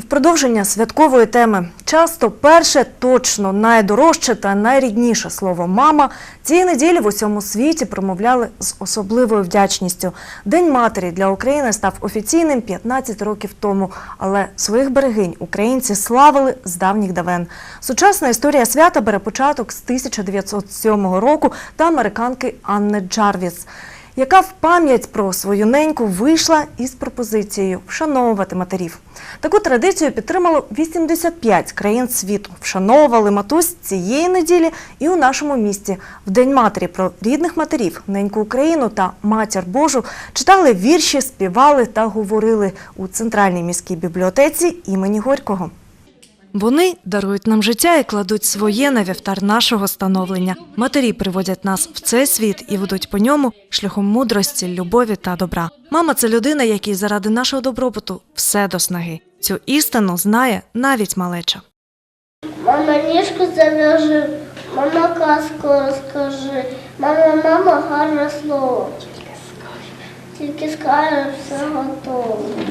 І в продовження святкової теми часто перше, точно найдорожче та найрідніше слово мама цієї неділі в усьому світі промовляли з особливою вдячністю. День матері для України став офіційним 15 років тому, але своїх берегинь українці славили з давніх давен. Сучасна історія свята бере початок з 1907 року та американки Анни Джарвіс яка в пам'ять про свою неньку вийшла із пропозицією вшановувати матерів. Таку традицію підтримало 85 країн світу. Вшановували матусь цієї неділі і у нашому місті. В День матері про рідних матерів, неньку Україну та матір Божу читали вірші, співали та говорили у центральній міській бібліотеці імені Горького. Вони дарують нам життя і кладуть своє на вівтар нашого становлення. Матері приводять нас в цей світ і ведуть по ньому шляхом мудрості, любові та добра. Мама це людина, якій заради нашого добробуту все до снаги. Цю істину знає навіть малеча. Мама ніжку зав'яжи, мама казку розкажи, мама, мама гарне слово. Тільки скаже все готово.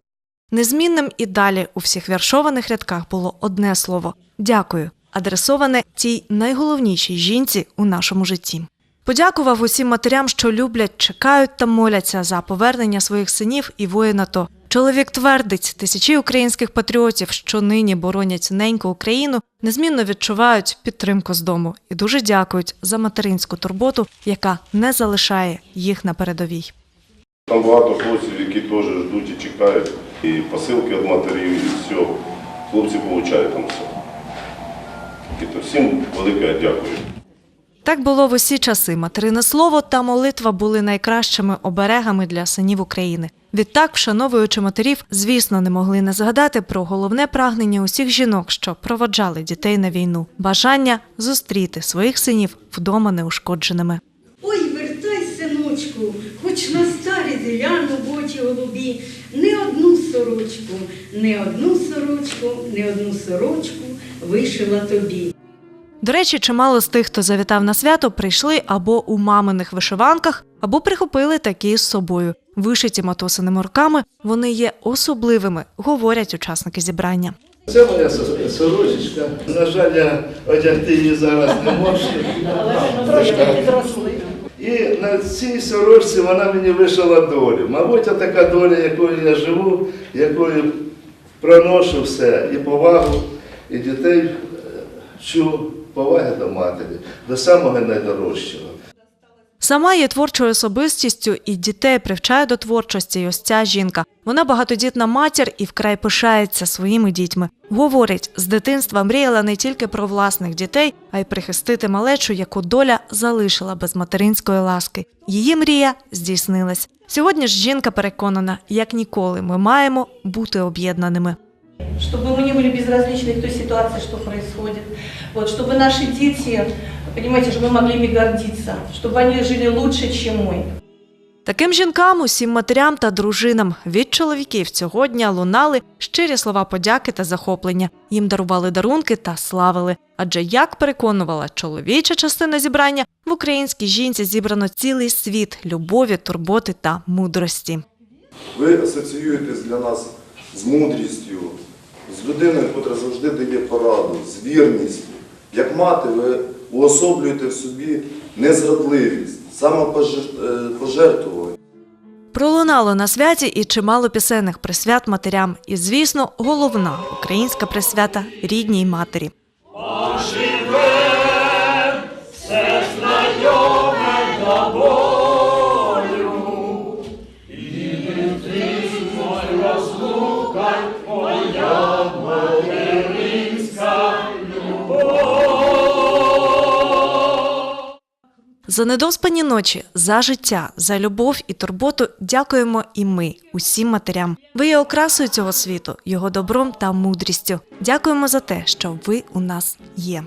Незмінним і далі у всіх віршованих рядках було одне слово дякую, адресоване тій найголовнішій жінці у нашому житті. Подякував усім матерям, що люблять, чекають та моляться за повернення своїх синів і воїн АТО. Чоловік твердить, тисячі українських патріотів, що нині боронять неньку Україну, незмінно відчувають підтримку з дому і дуже дякують за материнську турботу, яка не залишає їх на передовій. Там багато хлопців, які теж ждуть і чекають. І посилки від матерів, і все. Хлопці отримують там все. І то всім велике дякую. Так було в усі часи. Материне слово та молитва були найкращими оберегами для синів України. Відтак, вшановуючи матерів, звісно, не могли не згадати про головне прагнення усіх жінок, що проводжали дітей на війну бажання зустріти своїх синів вдома неушкодженими. Синочку, хоч на старі зеляну боті голубі, не одну сорочку, не одну сорочку, не одну сорочку вишила тобі. До речі, чимало з тих, хто завітав на свято, прийшли або у маминих вишиванках, або прихопили такі з собою. Вишиті матосиними руками, вони є особливими, говорять учасники зібрання. Це моя со- сорочечка. На жаль, я одягти її зараз не можу. І на цій сорочці вона мені вишила долю. Мабуть, така доля, якою я живу, якою проношу все, і повагу, і дітей е, вчу поваги до матері, до самого найдорожчого. Сама є творчою особистістю і дітей привчає до творчості. І ось ця жінка. Вона багатодітна матір і вкрай пишається своїми дітьми. Говорить, з дитинства мріяла не тільки про власних дітей, а й прихистити малечу, яку доля залишила без материнської ласки. Її мрія здійснилась. Сьогодні ж жінка переконана, як ніколи ми маємо бути об'єднаними. чтобы мы не были безразличны к той ситуации, что происходит. Вот, чтобы наши дети, понимаете, чтобы мы могли ими гордиться, чтобы они жили лучше, чем мы. Таким жінкам, усім матерям та дружинам від чоловіків цього дня лунали щирі слова подяки та захоплення. Їм дарували дарунки та славили. Адже як переконувала чоловіча частина зібрання, в українській жінці зібрано цілий світ любові, турботи та мудрості. Ви асоціюєтесь для нас з мудрістю, з людиною, яка завжди дає пораду, з вірністю. Як мати, ви уособлюєте в собі незрадливість, самопожертвування. Пролунало на святі і чимало пісенних присвят матерям. І, звісно, головна українська присвята рідній матері. За недоспані ночі, за життя, за любов і турботу дякуємо і ми, усім матерям. Ви є окрасою цього світу, його добром та мудрістю. Дякуємо за те, що ви у нас є.